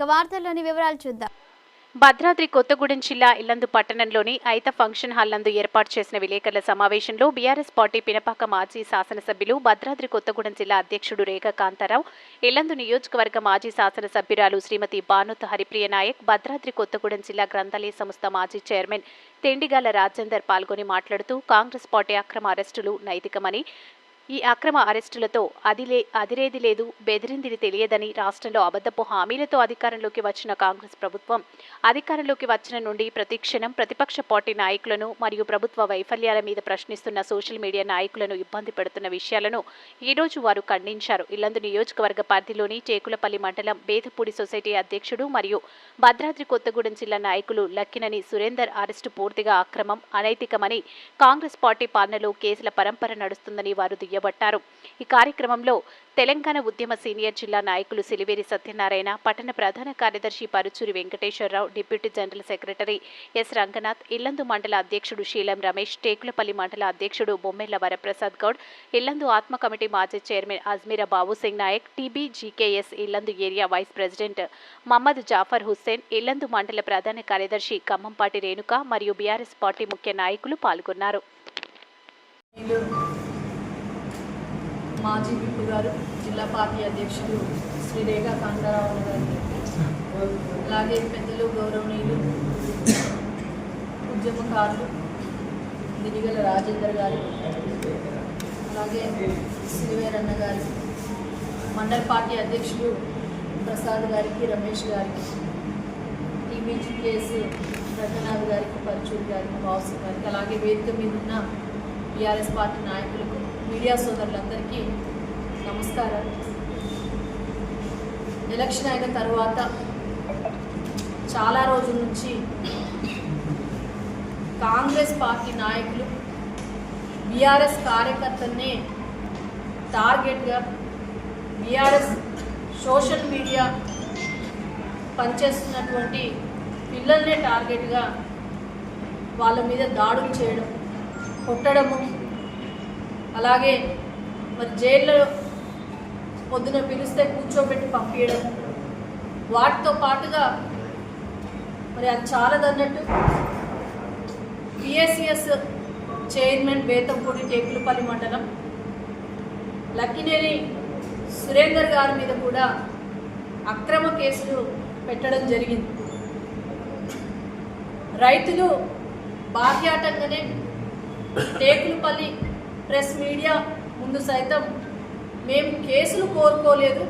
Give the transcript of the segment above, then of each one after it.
ఇక వార్తల్లోని వివరాలు చూద్దాం. భద్రాద్రి కొత్తగూడెం జిల్లా ఇల్లందు పట్టణంలోని ఐత ఫంక్షన్ హాల్ నందు ఏర్పాటు చేసిన విలేకరుల సమావేశంలో బీఆర్ఎస్ పార్టీ పినపాక మాజీ శాసనసభ్యులు భద్రాద్రి కొత్తగూడెం జిల్లా అధ్యక్షుడు రేఖ కాంతారావు ఇల్లందు నియోజకవర్గ మాజీ శాసనసభ్యురాలు శ్రీమతి బానుత్ హరిప్రియ నాయక్ భద్రాద్రి కొత్తగూడెం జిల్లా గ్రంథాలయ సంస్థ మాజీ చైర్మన్ తెండిగాల రాజేందర్ పాల్గొని మాట్లాడుతూ కాంగ్రెస్ పార్టీ అక్రమ అరెస్టులు నైతికమని ఈ అక్రమ అరెస్టులతో అదిలే అదిరేది లేదు బెదిరిందిది తెలియదని రాష్ట్రంలో అబద్ధపు హామీలతో అధికారంలోకి వచ్చిన కాంగ్రెస్ ప్రభుత్వం అధికారంలోకి వచ్చిన నుండి ప్రతిక్షణం ప్రతిపక్ష పార్టీ నాయకులను మరియు ప్రభుత్వ వైఫల్యాల మీద ప్రశ్నిస్తున్న సోషల్ మీడియా నాయకులను ఇబ్బంది పెడుతున్న విషయాలను ఈ రోజు వారు ఖండించారు. ఇల్లందు నియోజకవర్గ పరిధిలోని చేకులపల్లి మండలం బేదపూడి సొసైటీ అధ్యక్షుడు మరియు భద్రాద్రి కొత్తగూడెం జిల్లా నాయకులు లక్కినని సురేందర్ అరెస్టు పూర్తిగా అక్రమం అనైతికమని కాంగ్రెస్ పార్టీ పాలనలో కేసుల పరంపర నడుస్తుందని వారు నిలబట్టారు ఈ కార్యక్రమంలో తెలంగాణ ఉద్యమ సీనియర్ జిల్లా నాయకులు సిలివేరి సత్యనారాయణ పట్టణ ప్రధాన కార్యదర్శి Paruchuri Venkateswararao deputy general secretary S Ranganath Yellandu మండల అధ్యక్షుడు శీలం రమేష్ టేకులపల్లి మండల అధ్యక్షుడు బొమ్మెళ్ళ వరప్రసాద్ గౌడ్ ఇల్లందు ఆత్మ కమిటీ మాజీ chairman Ajmeera Babusingh Naik TB GKS Yellandu area vice president Mohammed Jafar Hussain Yellandu మండల ప్రధాన కార్యదర్శి ఖమ్మంపాటి రేణుక మరియు బీఆర్ఎస్ పార్టీ ముఖ్య నాయకులు పాల్గొన్నారు. మాజీ విప్పు గారు జిల్లా పార్టీ అధ్యక్షులు శ్రీ రేఖా కాంతారావు గారు. అలాగే పెద్దలు గౌరవనీయులు ఉద్యమకారులు దినిగల రాజేందర్ గారు అలాగే శ్రీవేరన్న గారు మండల పార్టీ అధ్యక్షులు ప్రసాద్ గారికి రమేష్ గారికి టీబీజీ రంగనాథ్ గారికి పరచూరి గారికి బాసు గారికి అలాగే వేదిక మీద ఉన్న టీఆర్ఎస్ పార్టీ నాయకులకు మీడియా సోదరులందరికీ నమస్కారం. ఎలక్షన్ అయిన తర్వాత చాలా రోజుల నుంచి కాంగ్రెస్ పార్టీ నాయకులు బీఆర్ఎస్ కార్యకర్తలనే టార్గెట్గా బీఆర్ఎస్ సోషల్ మీడియా పనిచేస్తున్నటువంటి పిల్లల్నే టార్గెట్గా వాళ్ళ మీద దాడులు చేయడం కొట్టడము అలాగే మరి జైల్లో పొద్దున పిలిస్తే కూర్చోబెట్టి పంపించడం వాటితో పాటుగా మరి అది చాలదన్నట్టు పిఎస్సిఎస్ చైర్మన్ బేతంపూడి టేకులపల్లి మండలం లక్కినేని సురేందర్ గారి మీద కూడా అక్రమ కేసులు పెట్టడం జరిగింది. రైతులు బాహ్యాటంగానే టేకులపల్లి ప్రెస్ మీడియా ముందు సైతం మేము కేసులు కోరుకోలేదు.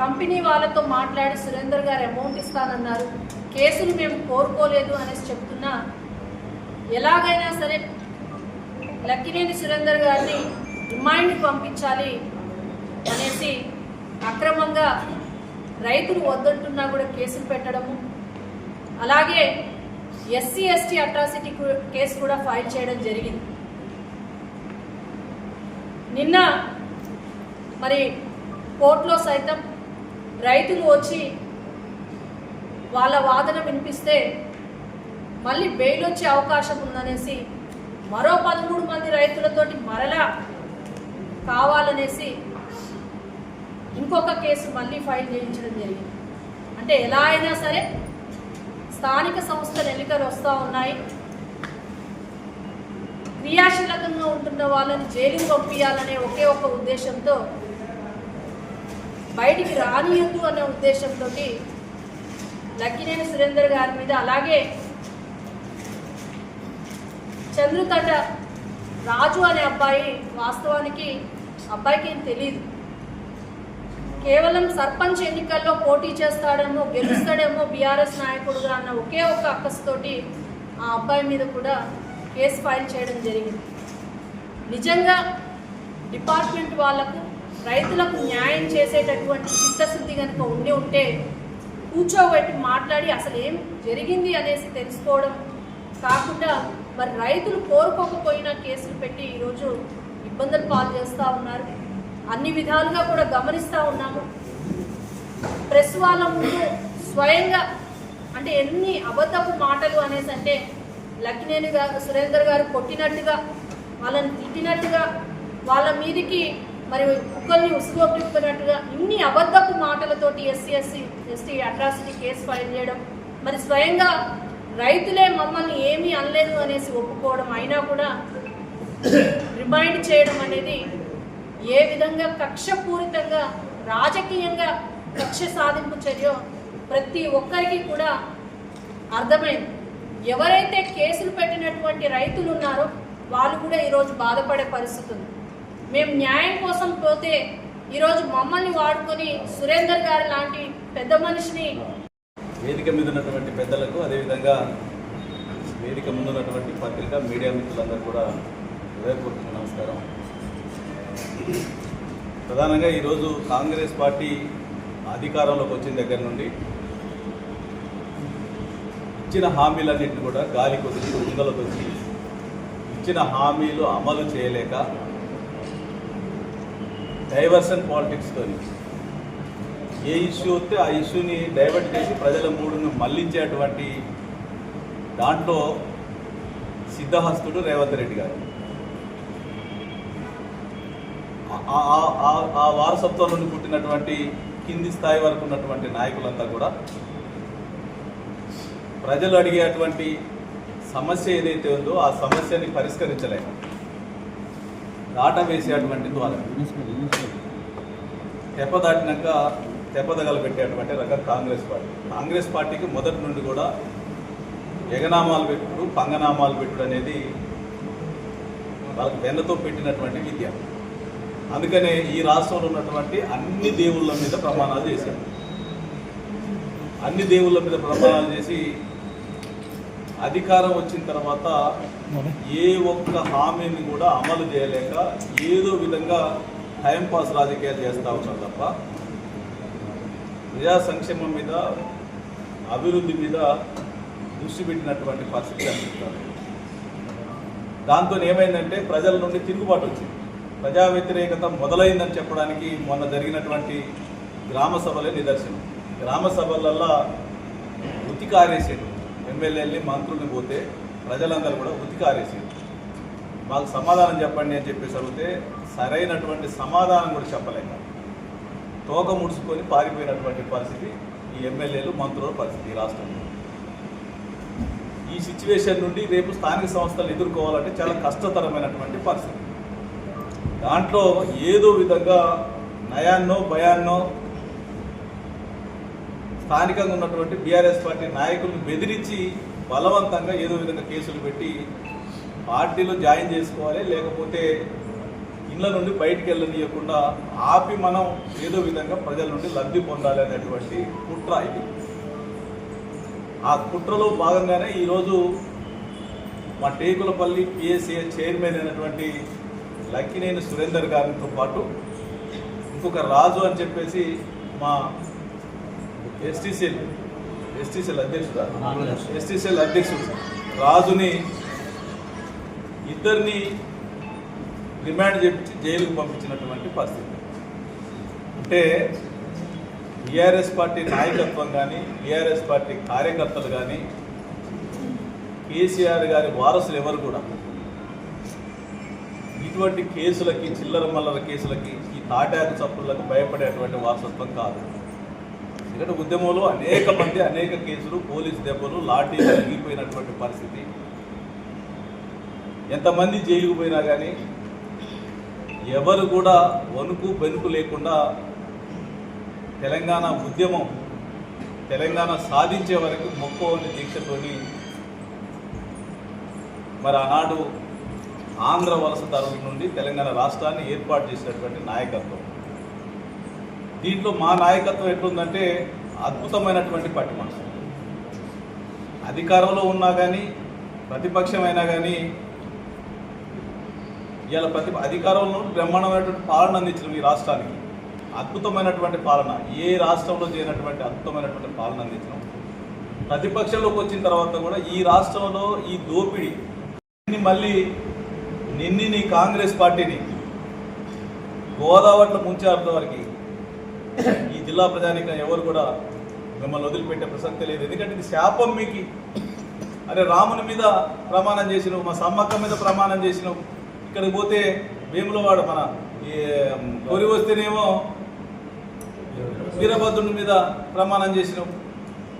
కంపెనీ వాళ్ళతో మాట్లాడి సురేందర్ గారు అమౌంట్ ఇస్తానన్నారు. కేసులు మేము కోరుకోలేదు అనేసి చెప్తున్నా ఎలాగైనా సరే లక్కినేని సురేందర్ గారిని రిమైండ్ పంపించాలి అనేసి అక్రమంగా రైతులు వద్దంటున్నా కూడా కేసులు పెట్టడము. అలాగే ఎస్సీ ఎస్టీ అట్రాసిటీ కేసు కూడా ఫైల్ చేయడం జరిగింది. నిన్న మరి కోర్టులో సైతం రైతులు వచ్చి వాళ్ళ వాదన వినిపిస్తే మళ్ళీ బెయిల్ వచ్చే అవకాశం ఉందనేసి మరో పదమూడు మంది రైతులతోటి మరలా కావాలనేసి ఇంకొక కేసు మళ్ళీ ఫైల్ చేయించడం జరిగింది. అంటే ఎలా అయినా సరే స్థానిక సంస్థల ఎన్నికలు వస్తూ ఉన్నాయి. క్రియాశీలకంగా ఉంటున్న వాళ్ళని జైలు పంపించాలనే ఒకే ఒక ఉద్దేశంతో బయటికి రానియద్దు అనే ఉద్దేశంతో లక్కినేని సురేందర్ గారి మీద అలాగే చంద్రుతట రాజు అనే అబ్బాయి వాస్తవానికి అబ్బాయికి ఏం తెలియదు కేవలం సర్పంచ్ ఎన్నికల్లో పోటీ చేస్తాడేమో గెలుస్తాడేమో బీఆర్ఎస్ నాయకుడుగా అన్న ఒకే ఒక అక్కస్తోటి ఆ అబ్బాయి మీద కూడా కేసు ఫైల్ చేయడం జరిగింది. నిజంగా డిపార్ట్మెంట్ వాళ్ళకు రైతులకు న్యాయం చేసేటటువంటి చిత్తశుద్ధి కనుక ఉండి ఉంటే కూర్చోబెట్టి మాట్లాడి అసలు ఏం జరిగింది అనేసి తెలుసుకోవడం కాకుండా మరి రైతులు కోరుకోకపోయినా కేసులు పెట్టి ఈరోజు ఇబ్బందులు పాలు చేస్తూ ఉన్నారు. అన్ని విధాలుగా కూడా గమనిస్తూ ఉన్నాము. ప్రెస్ వాళ్ళ ముందు స్వయంగా అంటే ఎన్ని అబద్ధపు మాటలు అనేసి అంటే లక్కినేని గారు సురేందర్ గారు కొట్టినట్టుగా వాళ్ళని తిట్టినట్టుగా వాళ్ళ మీదికి మరి కుక్కల్ని ఉసుగొప్పినట్టుగా ఇన్ని అబద్ధపు మాటలతోటి SC SC ST atrocity case file చేయడం మరి స్వయంగా రైతులే మమ్మల్ని ఏమీ అనలేదు అనేసి ఒప్పుకోవడం అయినా కూడా రిమైండ్ చేయడం అనేది ఏ విధంగా కక్షపూరితంగా రాజకీయంగా కక్ష సాధింపు చర్య ప్రతి ఒక్కరికి కూడా అర్థమైంది. ఎవరైతే కేసులు పెట్టినటువంటి రైతులు ఉన్నారో వాళ్ళు కూడా ఈరోజు బాధపడే పరిస్థితి ఉంది. మేము న్యాయం కోసం పోతే ఈరోజు మమ్మల్ని వాడుకొని సురేందర్ గారి లాంటి పెద్ద మనిషిని వేదిక మీద ఉన్నటువంటి పెద్దలకు అదేవిధంగా వేదిక ముందు ఉన్నటువంటి పత్రిక మీడియా మిత్రులందరూ కూడా హృదయపూర్వక నమస్కారం. ప్రధానంగా ఈరోజు కాంగ్రెస్ పార్టీ అధికారంలోకి వచ్చిన దగ్గర నుండి ఇచ్చిన హామీలన్నింటిని కూడా గాలి కొద్ది ఉందలకు కొద్ది ఇచ్చిన హామీలు అమలు చేయలేక డైవర్షన్ పాలిటిక్స్తో ఏ ఇష్యూ వస్తే ఆ ఇష్యూని డైవర్ట్ చేసి ప్రజల మూడును మళ్ళించేటువంటి దాంట్లో సిద్ధహస్తుడు రేవంత్ రెడ్డి గారు. ఆ- ఆ- వారసత్వం నుండి పుట్టినటువంటి కింది స్థాయి వరకు ఉన్నటువంటి నాయకులంతా కూడా ప్రజలు అడిగేటువంటి సమస్య ఏదైతే ఉందో ఆ సమస్యని పరిష్కరించలేక దాట వేసేటువంటి ద్వారా. తెప్ప దాటినాక తెప్పదగలు పెట్టేటువంటి రకం కాంగ్రెస్ పార్టీ. కాంగ్రెస్ పార్టీకి మొదటి నుండి కూడా ఎగనామాలు పెట్టుడు పంగనామాలు పెట్టుడు అనేది వాళ్ళకి వెన్నతో పెట్టినటువంటి విద్య. అందుకనే ఈ రాష్ట్రంలో ఉన్నటువంటి అన్ని దేవుళ్ళ మీద ప్రమాణాలు చేశారు. అన్ని దేవుళ్ళ మీద ప్రమాణాలు చేసి అధికారం వచ్చిన తర్వాత ఏ ఒక్క హామీని కూడా అమలు చేయలేక ఏదో విధంగా టైంపాస్ రాజకీయాలు చేస్తూ ఉన్నారు తప్ప ప్రజా సంక్షేమం మీద అభివృద్ధి మీద దృష్టి పెట్టినటువంటి పరిస్థితి అనిపిస్తారు దాంతో ఏమైందంటే ప్రజల నుండి తిరుగుబాటు వచ్చింది. ప్రజా వ్యతిరేకత మొదలైందని చెప్పడానికి మొన్న జరిగినటువంటి గ్రామ సభలే నిదర్శనం. గ్రామ సభలల్లో ఉతికారేసాడు ఎమ్మెల్యేలని మంత్రుల్ని పోతే ప్రజలందరూ కూడా ఉతికారేసాడు మాకు సమాధానం చెప్పండి అని చెప్పేసి అడిగితే సరైనటువంటి సమాధానం కూడా చెప్పలేక తోక ముడుచుకొని పారిపోయినటువంటి పరిస్థితి ఈ ఎమ్మెల్యేలు మంత్రుల పరిస్థితి ఈ రాష్ట్రంలో. ఈ సిచ్యువేషన్ నుండి రేపు స్థానిక సంస్థలు ఎదుర్కోవాలంటే చాలా కష్టతరమైనటువంటి పరిస్థితి. దాంట్లో ఏదో విధంగా నయాన్నో భయాన్నో స్థానికంగా ఉన్నటువంటి బీఆర్ఎస్ పార్టీ నాయకులను బెదిరించి బలవంతంగా ఏదో విధంగా కేసులు పెట్టి పార్టీలో జాయిన్ చేసుకోవాలి లేకపోతే ఇళ్ళ నుండి బయటికి వెళ్ళనియకుండా ఆపి మనం ఏదో విధంగా ప్రజల నుండి లబ్ధి పొందాలి అనేటువంటి కుట్ర ఇది. ఆ కుట్రలో భాగంగానే ఈరోజు మా టేకులపల్లి పిఎస్ఏ చైర్మన్ అయినటువంటి లక్కినేని సురేందర్ గారితో పాటు ఇంకొక రాజు అని చెప్పేసి మా ఎస్టీసీఎల్ ఎస్టీసీఎల్ అధ్యక్షుడు? ఎస్టీసీఎల్ అధ్యక్షుడు. రాజుని ఇద్దరిని రిమాండ్ చేపించి జైలుకు పంపించినటువంటి పరిస్థితి. అంటే బీఆర్ఎస్ పార్టీ నాయకత్వం కానీ బీఆర్ఎస్ పార్టీ కార్యకర్తలు కానీ కేసీఆర్ గారి వారసులు ఎవరు కూడా ఇటువంటి కేసులకి చిల్లర మల్లర కేసులకి ఈ తాటాకు చప్పులకు భయపడేటువంటి వారసత్వం కాదు. ఎందుకంటే ఉద్యమంలో అనేక మంది అనేక కేసులు పోలీస్ దెబ్బలు లాఠీలు మిగిలిపోయినటువంటి పరిస్థితి. ఎంతమంది జైలుకు పోయినా కానీ ఎవరు కూడా వణుకు బెనుకు లేకుండా తెలంగాణ ఉద్యమం తెలంగాణ సాధించే వరకు మొక్కవని దీక్షతోని మరి ఆనాడు ఆంధ్ర వలసదారుల నుండి తెలంగాణ రాష్ట్రాన్ని ఏర్పాటు చేసినటువంటి నాయకత్వం. దీంట్లో మా నాయకత్వం ఎట్లుందంటే అద్భుతమైనటువంటి పటిమ అధికారంలో ఉన్నా కానీ ప్రతిపక్షమైనా కానీ ఇలా ప్రతి అధికారంలో బ్రహ్మాండమైనటువంటి పాలన అందించడం ఈ రాష్ట్రానికి. అద్భుతమైనటువంటి పాలన. ఏ రాష్ట్రంలో చేయనటువంటి అద్భుతమైనటువంటి పాలన అందించడం ప్రతిపక్షంలోకి వచ్చిన తర్వాత కూడా ఈ రాష్ట్రంలో ఈ దోపిడీ మళ్ళీ నిన్ని నీ కాంగ్రెస్ పార్టీని గోదావరిలో ముంచారు వరకు ఈ జిల్లా ప్రజానికం ఎవరు కూడా మిమ్మల్ని వదిలిపెట్టే ప్రసక్తి లేదు. ఎందుకంటే ఇది శాపం మీకు. అరే రాముని మీద ప్రమాణం చేసినావు మా సమ్మక్క మీద ప్రమాణం చేసినావు. ఇక్కడికి పోతే భీములవాడు మన ఈ కొరి వస్తేనేమో వీరభద్రుని మీద ప్రమాణం చేసినావు.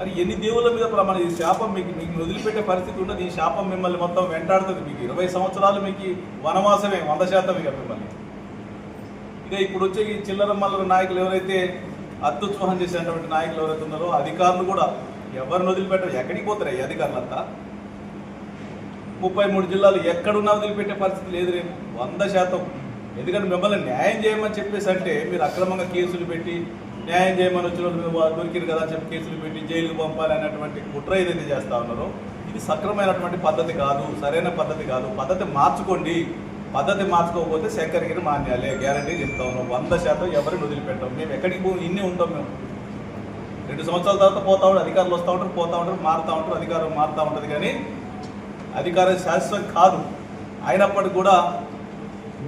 మరి ఎన్ని దేవుళ్ళ మీద మన ఈ శాపం మీకు మీకు వదిలిపెట్టే పరిస్థితి ఉండదు ఈ శాపం మిమ్మల్ని మొత్తం వెంటాడుతుంది మీకు. ఇరవై సంవత్సరాలు మీకు వనవాసమే వంద శాతం ఇక మిమ్మల్ని. ఇక ఇప్పుడు వచ్చే ఈ చిల్లర మల్లర నాయకులు ఎవరైతే అత్యుత్సాహం చేసేటువంటి నాయకులు ఎవరైతే ఉన్నారో అధికారులు కూడా ఎవరిని వదిలిపెట్టరు? ఎక్కడికి పోతారు ఈ అధికారులంతా? ముప్పై మూడు జిల్లాలు ఎక్కడున్నా వదిలిపెట్టే పరిస్థితి లేదు రేపు. వంద శాతం. ఎందుకంటే మిమ్మల్ని న్యాయం చేయమని చెప్పేసి అంటే మీరు అక్రమంగా కేసులు పెట్టి న్యాయం చేయమని వచ్చిన వాళ్ళు దొరికిరు కదా చెప్పి కేసులు పెట్టి జైలుకు పంపాలి అనేటువంటి కుట్ర ఏదైతే చేస్తా ఉన్నారో ఇది సక్రమైనటువంటి పద్ధతి కాదు సరైన పద్ధతి కాదు. పద్ధతి మార్చుకోండి. పద్ధతి మార్చుకోకపోతే శంకరగిరి మాన్యాలే. గ్యారంటీ చెప్తా ఉన్నాం. వంద శాతం ఎవరిని వదిలిపెట్టాం. మేము ఎక్కడికి పో ఇన్ని ఉంటాం మేము. రెండు సంవత్సరాల తర్వాత పోతా ఉంటారు అధికారులు వస్తూ ఉంటారు పోతా ఉంటారు మారుతూ ఉంటారు అధికారం మారుతూ ఉంటుంది కానీ అధికారం శాశ్వతం కాదు. అయినప్పటికీ కూడా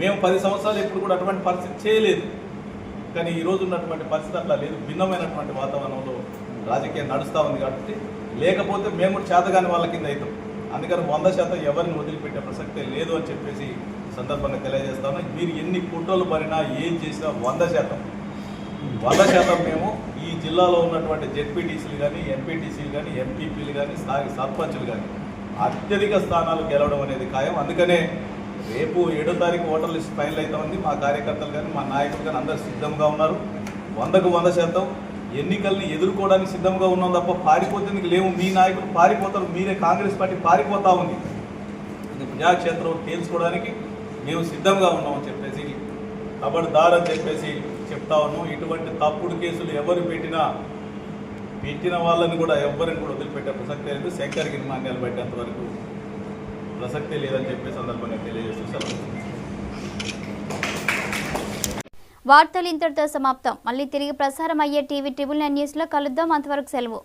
మేము పది సంవత్సరాలు ఎప్పుడు కూడా అటువంటి పరిస్థితి చేయలేదు. కానీ ఈరోజు ఉన్నటువంటి పరిస్థితి అట్లా లేదు. భిన్నమైనటువంటి వాతావరణంలో రాజకీయం నడుస్తూ ఉంది కాబట్టి లేకపోతే మేము కూడా చేతగాని వాళ్ళ కింద అవుతాం. అందుకని వంద శాతం ఎవరిని వదిలిపెట్టే ప్రసక్తే లేదు అని చెప్పేసి సందర్భంగా తెలియజేస్తాను మీరు ఎన్ని కుట్రలు పడినా ఏం చేసినా వంద శాతం. వంద శాతం మేము ఈ జిల్లాలో ఉన్నటువంటి జెడ్పీటీసీలు కానీ ఎంపీటీసీలు కానీ ఎంపీపీలు కానీ స్థాయి సర్పంచులు కానీ అత్యధిక స్థానాలు గెలవడం అనేది ఖాయం. అందుకనే రేపు ఏడో తారీఖు ఓటర్ లిస్ట్ ఫైనల్ అవుతా ఉంది. మా కార్యకర్తలు కానీ మా నాయకులు కానీ అందరు సిద్ధంగా ఉన్నారు. వందకు వంద శాతం ఎన్నికల్ని ఎదుర్కోవడానికి సిద్ధంగా ఉన్నాం తప్ప పారిపోతుంది లేవు. మీ నాయకులు పారిపోతారు. మీరే కాంగ్రెస్ పార్టీ పారిపోతా ఉంది. ఇది ప్రజాక్షేత్రం తేల్చుకోవడానికి మేము సిద్ధంగా ఉన్నామని చెప్పేసి ఖబర్దార్ అని చెప్పేసి చెప్తా ఉన్నాం. ఇటువంటి తప్పుడు కేసులు ఎవరు పెట్టినా పెట్టిన వాళ్ళని కూడా ఎవరిని కూడా వదిలిపెట్టే ప్రసక్తి లేదు. శంకర్ గిరిమాన్యాలు పెట్టేంత వరకు ప్రసక్తే లేదని చెప్పే సందర్భంగా తెలియజేస్తూ సెలవు. వార్తలు ఇంతటితో సమాప్తం. మళ్ళీ తిరిగి ప్రసారం అయ్యే టీవీ ట్రిబుల్ నైన్ న్యూస్లో కలుద్దాం. అంతవరకు సెలవు.